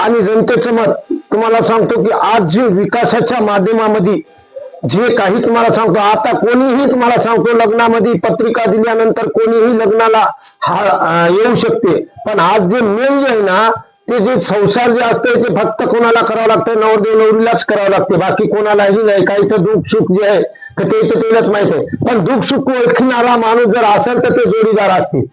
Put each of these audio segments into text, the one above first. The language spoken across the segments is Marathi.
आणि जनतेचं मत. तुम्हाला सांगतो की आज जे विकासाच्या माध्यमामध्ये जे काही तुम्हाला सांगतो आता कोणीही तुम्हाला सांगतो लग्नामध्ये पत्रिका दिल्यानंतर कोणीही लग्नाला हा येऊ शकते. पण आज जे मेन जे आहे ना ते जे संसार जे असते ते फक्त कोणाला करावं लागतं नवरदेव नवरीलाच करावं लागते बाकी कोणालाही नाही. काहीचं दुःख सुख जे आहे तर त्याचं तेलाच माहीत आहे. पण दुःख सुख ओळखणारा माणूस जर असेल तर ते जोडीदार असते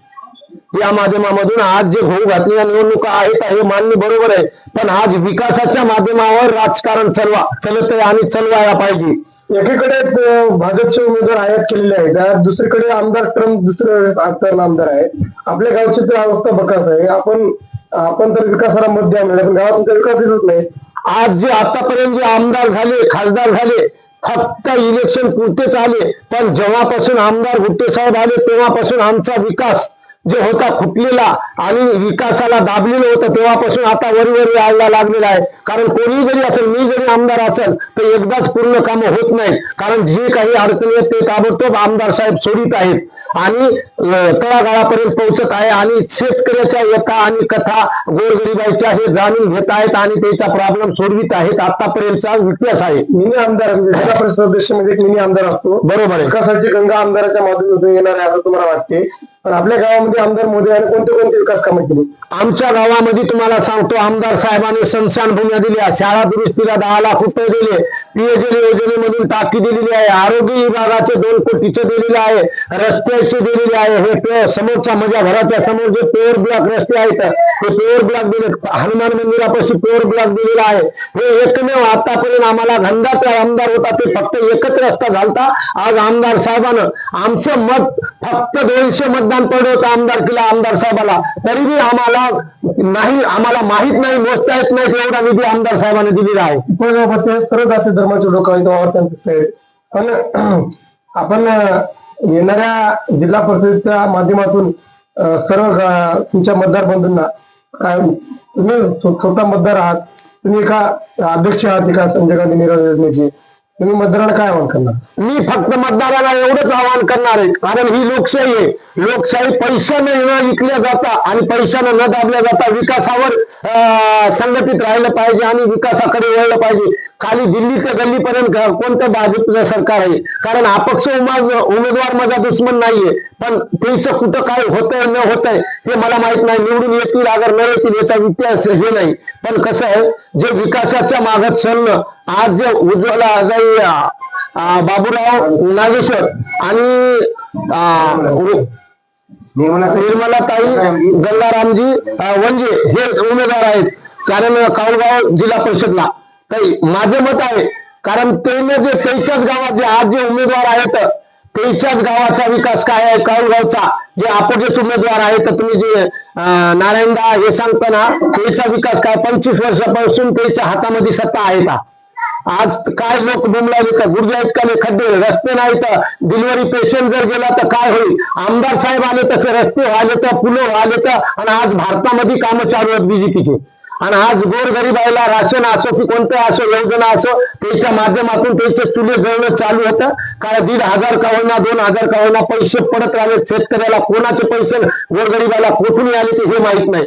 या माध्यमामधून आज जे भाऊ घातलेल्या निवडणुका आहेत हे मान्य बरोबर आहे. पण आज विकासाच्या माध्यमावर राजकारण चलवा चलत आहे आणि चलवायला पाहिजे. एकीकडे भाजपचे उमेदवार आयात केलेले आहेत दुसरीकडे आमदार ट्रम्प दुसरे टर्न आमदार आहेत. आपल्या गावची तर अवस्था बकास आहे. आपण आपण तर विकासाला मत द्या पण गावात विकास दिसत नाही. आज जे आतापर्यंत जे आमदार झाले खासदार झाले फक्त इलेक्शन पुरतेच आले पण जेव्हापासून आमदार गुट्टे साहेब आले तेव्हापासून आमचा विकास जे होता खुटलेला आणि विकासाला दाबलेलं होतं तेव्हापासून आता वरीवर यायला लागलेला आहे. कारण कोणी जरी असेल मी जरी आमदार असेल तर एकदाच पूर्ण कामं होत नाही कारण जे काही अडचणी आहेत ते ताबडतोब आमदार साहेब सोडित आहेत. आणि तळागाळापर्यंत पोहोचत आहे आणि शेतकऱ्याच्या व्यथा आणि कथा गोरगरिबाईच्या हे जाणून घेत आहेत आणि त्याचा प्रॉब्लेम सोडवित आहेत. आतापर्यंतचा इतिहास आहे. मिनी आमदार जिल्हा परिषद सदस्य म्हणजे एक मिनी आमदार असतो. बरोबर आहे. विकासाची गंगा आमदाराच्या माध्यमातून येणार आहे असं तुम्हाला वाटते. पण आपल्या गावामध्ये आमदार मोदी यांनी कोणते कोणते विकास कामं केली? आमच्या गावामध्ये तुम्हाला सांगतो आमदार साहेबांनी संस्थान भूम्या दिल्या शाळा दुरुस्तीला दहा लाख रुपये दिले पीएचडी योजनेमधून टाकी दिलेली आहे आरोग्य विभागाचे दोन कोटीचे दिलेले आहे रस्त्याचे दिलेले आहे हे समोरच्या माझ्या घराच्या समोर जे पेअर ब्लॉक रस्ते आहेत ते पेअर ब्लॉक दिले हनुमान मंदिरापाशी पेअर ब्लॉक दिलेला आहे. हे एकमेव आतापर्यंत आम्हाला घंदाचा आमदार होता ते फक्त एकच रस्ता झालता. आज आमदार साहेबानं आमचं मत फक्त दोनशे मतदान पडलं होतं आमदार आमदार साहेबाला. तरीही आम्हाला नाही आम्हाला माहीत नाही मोजता येत नाही एवढा निधी आमदार साहेबांनी दिलेला आहे. उपयोगापत्ते सर्व धर्माचे लोक पण आपण येणाऱ्या जिल्हा परिषदेच्या माध्यमातून सर्व तुमच्या मतदार बंधूंना काय तुम्ही स्वतः मतदार आहात तुम्ही एका अध्यक्ष आहात एका संजय गांधी निराधार योजनेचे. तुम्ही मतदाराला काय आवाहन करणार? मी फक्त मतदाराला एवढंच आवाहन करणार आहे कारण ही लोकशाही आहे. लोकशाही पैशाने न विकल्या जाता आणि पैशाने न दाबल्या जाता विकासावर अं, संघटित राहिलं पाहिजे आणि विकासाकडे वळलं पाहिजे. खाली दिल्ली ते गल्लीपर्यंत कोणतं भाजपचं सरकार आहे? कारण अपक्ष उमेदवार माझा दुश्मन नाहीये. पण त्याचं कुठं काय होतंय न होतंय हे मला माहीत नाही. निवडून येतील अगर न येतील याचा इतिहास हे नाही. पण कसं आहे जे विकासाच्या मागत चाललं आज जे उज्ज्वला जाई बाबूराव नागेश्वर आणि निर्मलाताई गल्लारामजी वंजे हे उमेदवार आहेत. कारण काळगाव जिल्हा परिषदला. काही माझे मत आहे कारण त्याने जे त्यांच्याच गावात जे आज जे उमेदवार आहेत त्यांच्याच गावाचा विकास काय आहे काळगावचा जे अपोजिट उमेदवार आहेत तुम्ही जे नारायणदा हे सांगता ना त्याचा विकास काय? पंचवीस वर्षापासून त्याच्या हातामध्ये सत्ता आहे का? आज काय लोक बुमलाले का गुडघे आहेत का खड्डे रस्ते नाही तर डिलिव्हरी पेशंट जर गेला तर काय होईल? आमदार साहेब आले तसे रस्ते व्हायले तर पुलं व्हायले तर आणि आज भारतामध्ये कामं चालू आहेत बीजेपीचे आणि आज गोरगरीबाईला राशन असो की कोणत्या असो योजना असो त्याच्या माध्यमातून त्याचे चुले जळणं चालू होतं. काय दीड हजार का होईना दोन हजार का होईना पैसे पडत राहिले. शेतकऱ्याला कोणाचे पैसे गोरगरीबाला कुठून आले ते हे माहीत नाही.